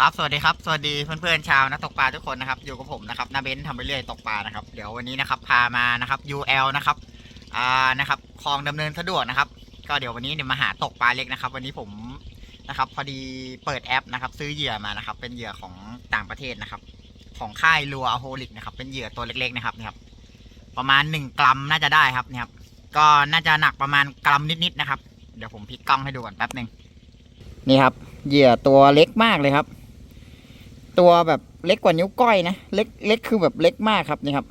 ครับ สวัสดีครับ สวัสดีเพื่อนๆชาวนักตกปลาทุกคนนะครับ อยู่กับผมนะครับนาเบนทำไปเรื่อยตกปลานะครับ เดี๋ยววันนี้นะครับพามานะครับ UL นะครับ อ่า นะครับ คลองดำเนินสะดวกนะครับ ก็เดี๋ยววันนี้เนี่ยมาหาตกปลาเล็กนะครับ วันนี้ผมนะครับ พอดีเปิดแอปนะครับ ซื้อเหยื่อมานะครับ เป็นเหยื่อของต่างประเทศนะครับ ของค่ายลัวโฮลิกนะครับ เป็นเหยื่อตัวเล็กๆนะครับนี่ครับ ประมาณหนึ่งกรัมน่าจะได้ครับนี่ครับ ก็น่าจะหนักประมาณกรัมนิดๆนะครับ เดี๋ยวผมพลิกกล้องให้ดูก่อนแป๊บหนึ่งนี่ครับ เหยื่อตัวเล็กมากเลยครับ ตัวแบบเล็กกว่านิ้วก้อยนะเล็กเล็กคือแบบเล็กมากครับนี่ครับ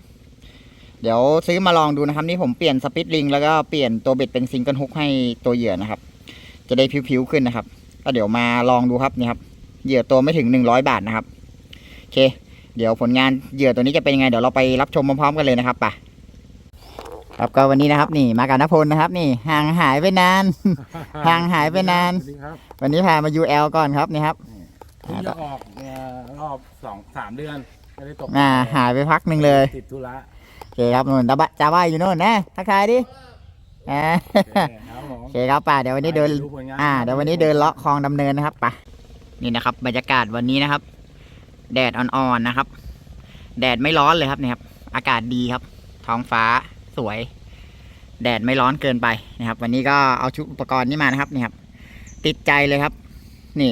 เดี๋ยวซื้อมาลองดูนะครับ นี่ผมเปลี่ยนสปิตลิงแล้วก็เปลี่ยนตัวเบ็ดเป็นซิงเกิลฮุกให้ตัวเหยื่อนะครับ จะได้ผิวๆขึ้นนะครับ ก็เดี๋ยวมาลองดูครับนี่ครับเหยื่อตัวไม่ถึงหนึ่งร้อยบาทนะครับโอเค เดี๋ยวผลงานเหยื่อตัวนี้จะเป็นยังไงเดี๋ยวเราไปรับชมพร้อมๆกันเลยนะครับไป่ะครับก็วันนี้นะครับ นี่มากับนพลนะครับ นี่ห่างหายไปนาน ห่างหายไปนานสวัสดีครับวันนี้พามา UL ก่อนครับนี่ครับ เพิ่งจะออกเนี่ยรอบสองสามเดือนไม่ได้ตกอ่าหายไปพักหนึ่งเลยติดธุระโอเคครับนู่นจ้าบ้าจ้าบ้าอยู่นู่นนะทักทายดิอ่าโอเคครับผม โอเคครับป่าเดี๋ยววันนี้เดิน ไปผลงอ่าเดี๋ยววันนี้เดินเลาะคลองดำเนินนะครับไป่ะนี่นะครับ บรรยากาศวันนี้นะครับ แดดอ่อนๆนะครับ แดดไม่ร้อนเลยครับเนี่ยครับ อากาศดีครับ ท้องฟ้าสวย แดดไม่ร้อนเกินไปนะครับ วันนี้ก็เอาชุดอุปกรณ์นี้มานะครับนี่ครับ ติดใจเลยครับ นี่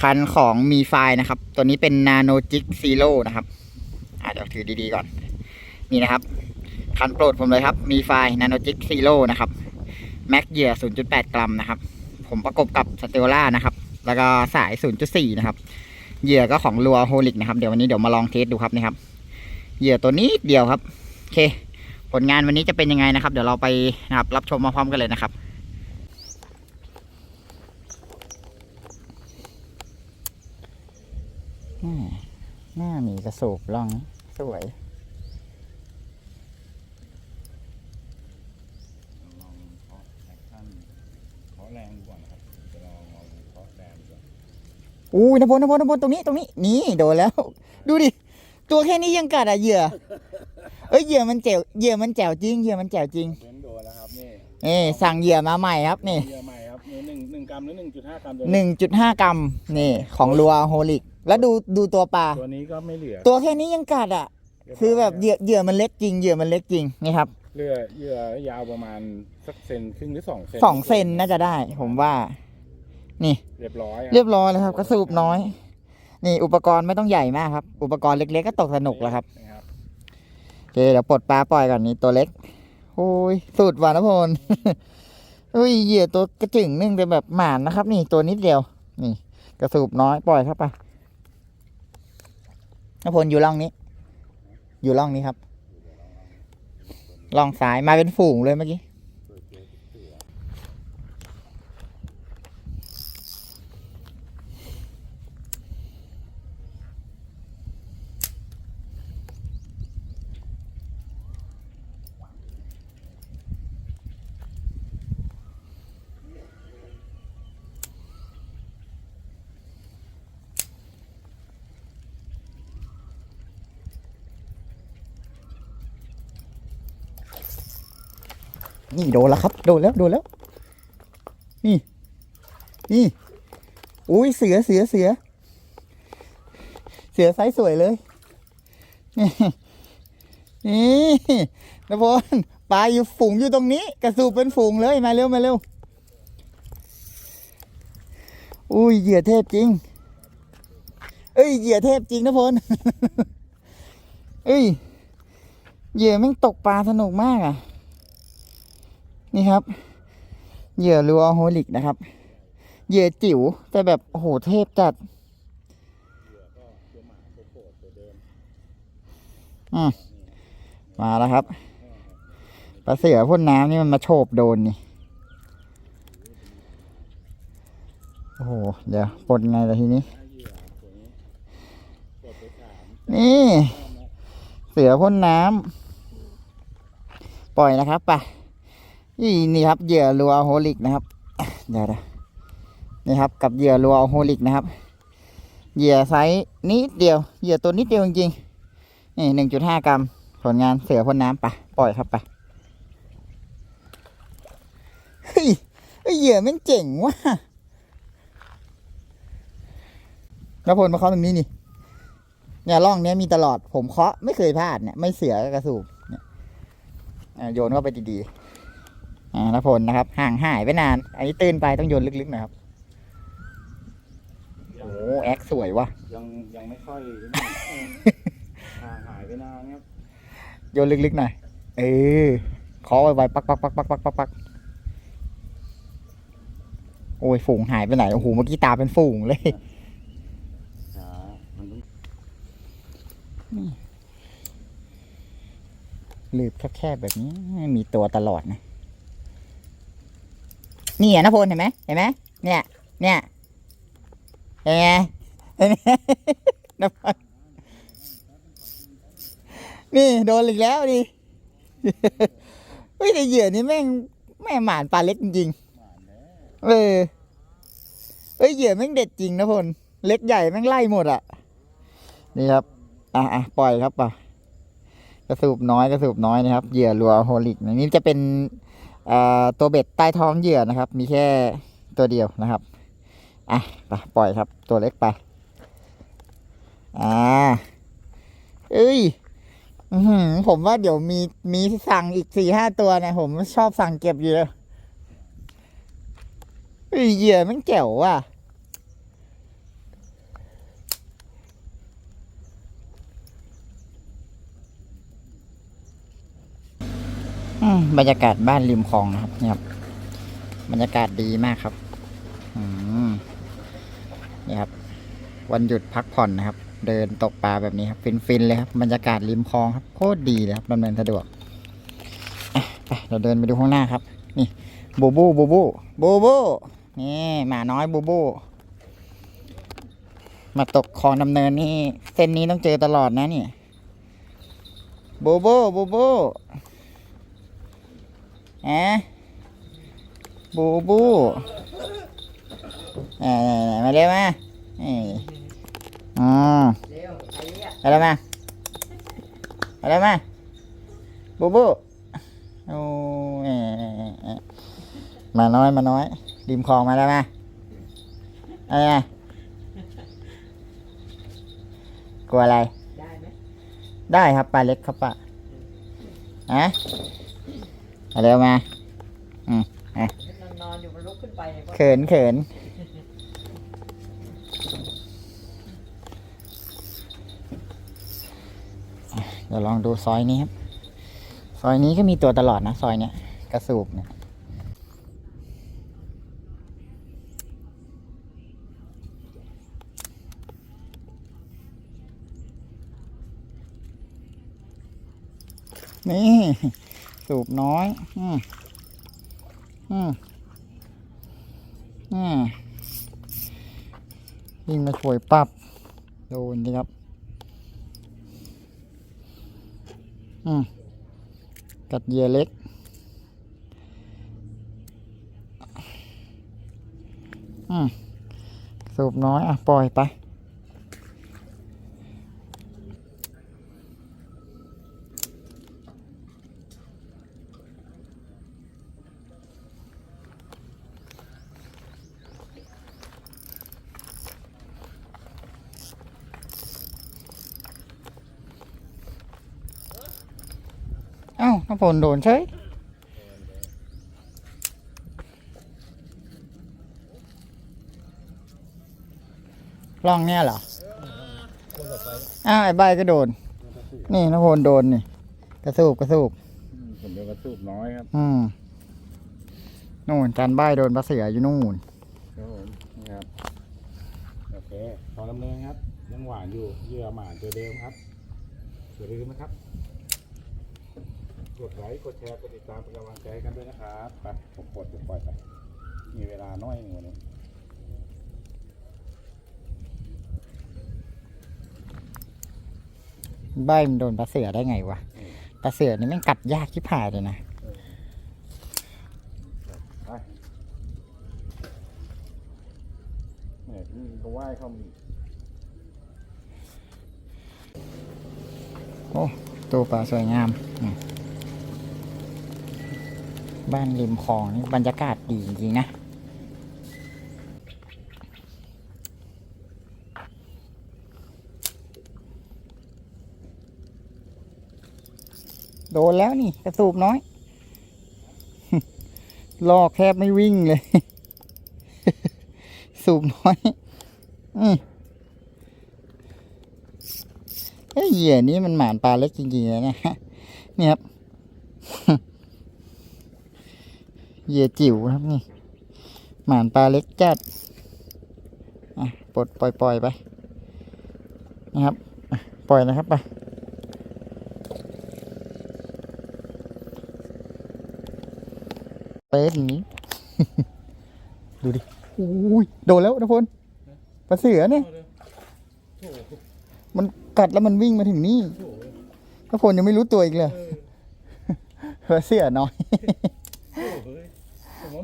คันของมีไฟนะครับ ตัวนี้เป็นนาโนจิกซีโร่นะครับอาเดี๋ยวถือดีๆก่อน นี่นะครับ คันโปรดผมเลยครับ มีไฟนาโนจิกซีโร่นะครับแม็กเหยื่อ 0.8 กรัมนะครับ ผมประกบกับสเตลล่านะครับ แล้วก็สาย 0.4 นะครับ เหยื่อก็ของลัวโฮลิกนะครับ เดี๋ยววันนี้เดี๋ยวมาลองเทสดูครับนี่ครับ เหยื่อตัวนี้เดียวครับ โอเค ผลงานวันนี้จะเป็นยังไงนะครับ เดี๋ยวเราไปนะครับรับชมมาพร้อมกันเลยนะครับ หน้ามีกระสูบล่องสวยลองเคาะแอคชั่นเคาะแรงดูก่อนนะครับจะลองเอาเคาะแรงดูก่อนอู้ยนพลนพลนพลตรงนี้ตรงนี้ นี่โดนแล้ว ดูดิ ตัวแค่นี้ยังกัดอะเหยื่อ เอ้ยเหยื่อมันแจ๋วเหยื่อมันแจ๋วจริงเหยื่อมันแจ๋วจริงเป็นโดนแล้วครับนี่นี่สั่งเหยื่อมาใหม่ครับนี่เหยื่อใหม่ครับนี่หนึ่งหนึ่งกรัมหรือหนึ่งจุดห้ากรัมตัวหนึ่งจุดห้ากรัมนี่ ของลัวโฮลิก แล้วดูดูตัวปลา ตัวนี้ก็ไม่เหลือตัวแค่นี้ยังกัดอะ คือแบบเหยื่อเหยื่อมันเล็กจริงเหยื่อมันเล็กจริงนี่ครับเหลือเหยื่อยาวประมาณสักเซนครึ่งหรือสองเซนสองเซนน่าจะได้ ผมว่า นี่ เรียบร้อยเรียบร้อยแล้วครับ กระสูบน้อย นี่อุปกรณ์ไม่ต้องใหญ่มากครับ อุปกรณ์เล็ก ๆ ก็ตกสนุกแล้วครับนะครับโอเคเดี๋ยวปลดปลาปล่อยก่อนนี่ตัวเล็กโอ้ยสุดว่ะนพลอุ้ยเหยื่อตัวกระจึงนึงแต่แบบหมานนะครับ นี่ตัวนิดเดียว นี่ กระสูบน้อยปล่อยเข้าไป นพลอยู่ร่องนี้ อยู่ร่องนี้ครับ ร่องซ้ายมาเป็นฝูงเลยเมื่อกี้ นี่โดนแล้วครับ โดนแล้ว โดนแล้ว นี่ นี่ อุ้ยเสือ เสือ เสือ เสือไซส์สวยเลย นี่ นี่นพลปลาอยู่ฝูงอยู่ตรงนี้ กระสูบเป็นฝูงเลย มาเร็ว มาเร็ว อุ้ย เหยื่อเทพจริง เอ้ย เหยื่อเทพจริงนะพลเอ้ย เหยื่อแม่งตกปลาสนุกมากอะ นี่ครับ เหยื่อรัวโฮลิกนะครับ เหยื่อจิ๋วแต่แบบโอ้โหเทพจัดอืมมาแล้วครับปลาเสือพ่นน้ำนี่มันมาโฉบโดนนี่ โอ้โห เดี๋ยวปลดไงล่ะทีนี้ นี่ เสือพ่นน้ำปล่อยนะครับไป นี่นี่ครับเหยื่อรัวโฮลิกนะครับเดี๋ยวนะนี่ครับกับเหยื่อรัวโฮลิกนะครับเหยื่อไซส์นิดเดียวเหยื่อตัวนิดเดียวจริงๆนี่หนึ่งจุดห้ากรัมผลงานเสือพ่นน้ำไปปล่อยครับไปเฮ้ยเฮ้ยเหยื่อแม่งเจ๋งว่ะแล้วพลมาเคาะตรงนี้นี่เนี่ยร่องเนี้ยมีตลอดผมเคาะไม่เคยพลาดเนี่ยไม่เสือกระสูบเนี่ยโยนเข้าไปดีๆ อ่าแล้วพลนะครับ ห่างหายไปนาน อันนี้ตื่นไปต้องโยนลึกๆหน่อยครับโอ้แอคสวยวะยังยังไม่ค่อยห่างหายไปนานครับโยนลึกๆหน่อยเออเคาะไวๆปักปักปักปักปักปักปักโอ้ยฝูงหายไปไหนโอ้โหเมื่อกี้ตาเป็นฝูงเลยช้ามันต้องหลืบแคบๆแบบนี้มีตัวตลอดนะ นี่อะนะพลเห็นไหมเห็นไหมเนี่ย เนี่ยเห็นไงเห็นไหมนะพลนี่โดนอีกแล้วดิเฮ้ยแต่เหยื่อนี่แม่งแม่งหมานปลาเล็กจริงหวานแล้วๆเออเอ้ยเหยื่อแม่งเด็ดจริงนะพลเล็กใหญ่แม่งไล่หมดอะ นี่ครับ อะอะปล่อยครับป่ะกระสูบน้อยกระสูบน้อยนะครับเหยื่อรัวโฮลิกนนี้จะเป็น ตัวเบ็ดใต้ท้องเหยื่อนะครับ มีแค่ตัวเดียวนะครับอะไปปล่อยครับตัวเล็กไปอ่าเอ้ยผมว่าเดี๋ยวมีมีสั่งอีกสี่ห้าตัวนะผมชอบสั่งเก็บอยู่เลยเฮ้ยเหยื่อมันแจ๋วว่ะ บรรยากาศบ้านริมคลองนะครับนี่ครับบรรยากาศดีมากครับนี่ครับ วันหยุดพักผ่อนนะครับ เดินตกปลาแบบนี้ครับ ฟินๆเลยครับบรรยากาศริมคลองครับโคตรดีเลยครับดำเนินสะดวกไปเราเดินไปดูข้างหน้าครับ นี่บูบูบูบูบูบูนี่หมาน้อยบูบูมาตกคลองดำเนินนี่ เส้นนี้ต้องเจอตลอดนะนี่บูบูบูบู อะบูบูเอ่ามาเร็วมาเอ้ยอ๋อมาเร็วมามาเร็วมาบูบูโอ้เอ่อมาน้อยมาน้อยริมคลองมาแล้วมาอะไรนะกลัวอะไร ได้ไหมได้ครับปลาเล็กครับป้าฮะ มาเร็วมานอนนอนอยู่มันลุกขึ้นไปเนี่ยก็เขินเขินเดี๋ยวลองดูซอยนี้ครับ ซอยนี้ก็มีตัวตลอดนะ ซอยเนี้ยกระสูบเนี่ย นี่ สูบน้อย อืมอืมอืมวิ่งมาช่วยปับโดนดีครับ อืมกัดเยื่อเล็ก อืมสูบน้อย อะ ปล่อยไป น้ำฝนโดนเฉยล่องเนี่ยเหรออ้าวไอ้ใบก็โดน นี่น้ำฝนโดนนี่ กระสูบกระสูบอืมผมเดียวกระสูบน้อยครับ อืมนู่นจานใบโดนปลาเสืออยู่นู่นครับผมนี่ครับโอเคพอดำเนินครับ ยังหวานอยู่เหยื่อหมานตัวเดิมครับอย่าลืมนะครับ กดไลค์กดแชร์กดติดตามเป็นกำลังใจให้กันด้วยนะครับไปผมกดผมปล่อยไปมีเวลาน้อยหนึ่งวันนี้ใบมันโดนปลาเสือได้ไงวะปลาเสือนี่แม่งกัดยากที่ผ่ายเลยนะไปเนี่ยนี่ก็ว่ายเข้ามาอีกตัวปลาสวยงาม บ้านริมคลองนี่บรรยากาศดีจริงนะ โดนแล้วนี่กระสูบน้อยลอกแคบไม่วิ่งเลย สูบน้อยเอ้เหยื่อนี้มันหมานปลาเล็กจริงๆเลยนะเนี่ยครับ เหยื่อจิ๋วครับนี่ หมานปลาเล็กจัดอะปลดปล่อยปล่อยไปนะครับ ปล่อยนะครับไปเป๊ะอย่างนี้ ดูดิอุ้ยโดนแล้วนะพลปลาเสือเนี่ย มันกัดแล้วมันวิ่งมาถึงนี่ถ่นะพลยังไม่รู้ตัวอีกเลยปลาเสือน้อย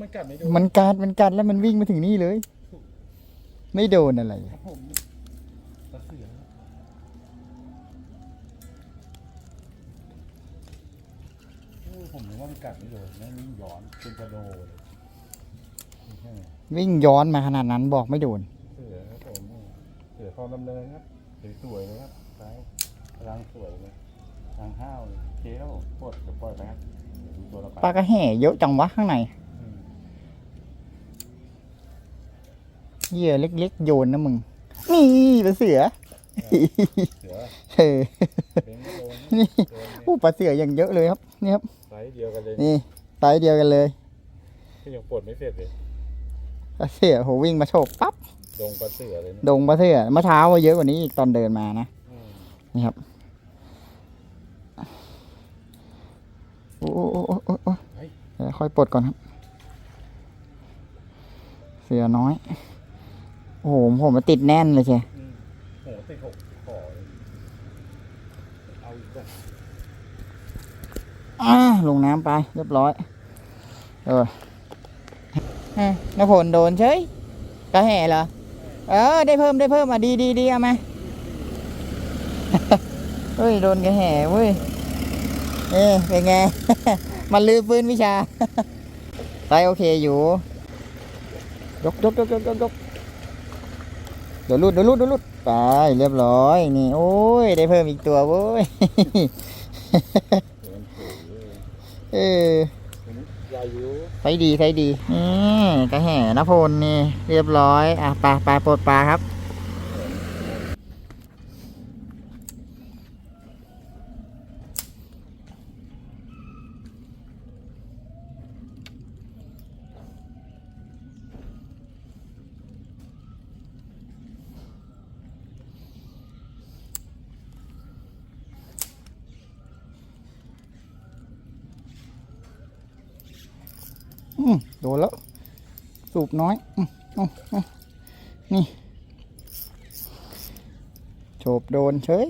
มว่ามันกัดไม่โดนมันกัดมันกัดแล้วมันวิ่งมาถึงนี่เลย ไม่โดนอะไรครับผมตะเสือโอ้ผมนึกว่ามันกัดไม่โดนแม่งวิ่งย้อนเป็นกระโดดเลยไม่ใช่วิ่งย้อนมาขนาดนั้นบอกไม่โดน เสือครับผมเสือคลองดำเนินครับสวยๆเลยครับซ้ายรังสวยเลยทางห้าวเลยโอเคครับผมปลดเดี๋ยวปล่อยไปครับเดี๋ยวดูตัวเราไป ปลากระแห่เยอะจังวะข้างใน อืม เหยื่อเล็กๆโยนนะมึง นี่ปลาเสือเสือเออเป็นโดนนี่โดนอู้ปลาเสืออย่างเยอะเลยครับ นี่ครับ ไซส์เดียวกันเลยนี่ไตเดียวกันเลยที่ยังปลดไม่เสร็จเลยปลาเสือโหวิ่งมาโฉบปั๊บ ดงปลาเสือเลยเนี่ยดงปลาเสือเมื่อเช้าว่าเยอะกว่านี้อีกตอนเดินมานะ อืมนี่ครับ โอ้โอ้โอ้โอ้โอ้โอ้เฮ้ยเดี๋ยวค่อยปลดก่อนครับ เสือน้อยโอ้โหผมมาติดแน่นเลยเชียอืมโหติดหกขอเลยเอาอีกก่อนอ่าลงน้ำไปเรียบร้อย เอออะนพลโดนเฉยกระแห่เหรอ เออ ได้เพิ่มได้เพิ่มอะดีดีดีเอามาเฮ้ย โดนกระแห่เว้ย เอ๊เป็นไง มันลือปืนวิชาไตโอเคอยู่ ยกยกยกยกยก เดี๋ยวลุดเดี๋ยวลุดเดี๋ยวลุดไปเรียบร้อยนี่โอ้ยได้เพิ่มอีกตัวโว้ยเอออันนี้ยายุใช้ดีใช้ดีนี่กระแห่นพลนี่เรียบร้อยอะปลาปลาปลดปลาครับ อืมโดนแล้ว สูบน้อยอืมอืมอืมนี่โฉบโดนเฉย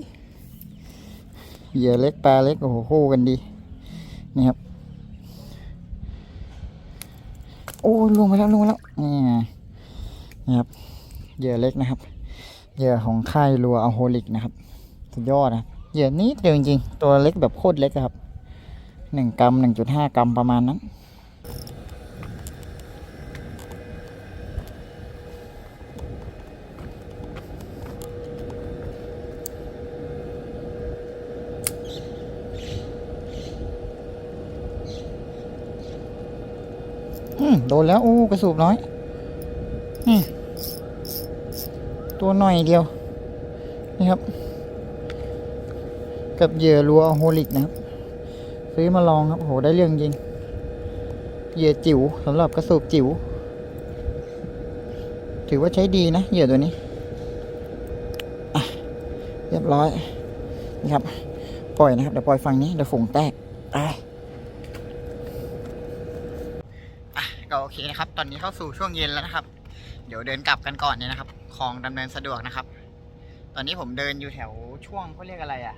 เหยื่อเล็กปลาเล็กโอ้โหคู่กันดี นี่ครับ โอ้ลงไปแล้วลงไปแล้วนี่ไงนี่ครับเหยื่อเล็กนะครับเหยื่อของค่ายรัวอโฮลิกนะครับ สุดยอดนะเหยื่อนี้เดียวจริงๆตัวเล็กแบบโคตรเล็กครับหนึ่งกรัมหนึ่งจุดห้ากรัมประมาณนั้น โดนแล้วโอ้กระสูบน้อยนี่ตัวหน่อยเดียวนี่ครับ กับเหยื่อรัวโฮลิกนะครับ ซื้อมาลองครับโหได้เรื่องจริง เหยื่อจิ๋วสำหรับกระสูบจิ๋วถือว่าใช้ดีนะเหยื่อตัวนี้อเรียบร้อยนี่ครับ ปล่อยนะครับเดี๋ยวปล่อยฝั่งนี้เดี๋ยวฝงแตกไป อะก็โอเคนะครับ ตอนนี้เข้าสู่ช่วงเย็นแล้วนะครับ เดี๋ยวเดินกลับกันก่อนเนี่ยนะครับคลองดำเนินสะดวกนะครับ ตอนนี้ผมเดินอยู่แถวช่วงเขาเรียกอะไรอะ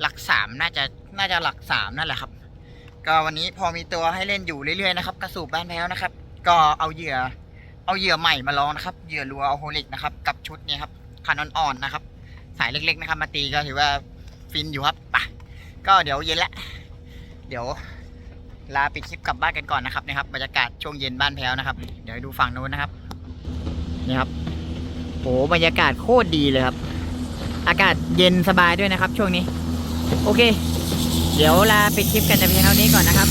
หลักสามน่าจะน่าจะหลักสามนั่นแหละครับ ก็วันนี้พอมีตัวให้เล่นอยู่เรื่อยๆนะครับกระสูบบ้านแพ้วนะครับ ก็เอาเหยื่อ เอาเหยื่อใหม่มาลองนะครับเหยื่อรัวเอาโฮลิกนะครับกับชุดนี้ครับคันอ่อนๆนะครับ สายเล็กๆนะครับ มาตีก็ถือว่าฟินอยู่ครับไปก็เดี๋ยวเย็นละเดี๋ยว ลาปิดคลิปกลับบ้านกันก่อนนะครับนะครับบรรยากาศช่วงเย็นบ้านแพ้วนะครับ เดี๋ยวดูฝั่งนู้นนะครับนี่ครับโหบรรยากาศโคตรดีเลยครับ อากาศเย็นสบายด้วยนะครับ ช่วงนี้ โอเค เดี๋ยวลาปิดคลิปกันแต่เพียงเท่านี้ก่อนนะครับ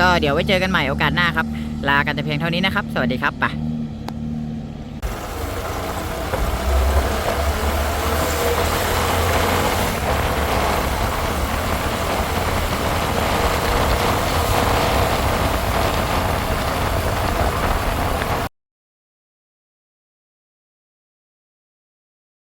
ก็เดี๋ยวไว้เจอกันใหม่โอกาสหน้าครับ ลากันแต่เพียงเท่านี้นะครับ สวัสดีครับไป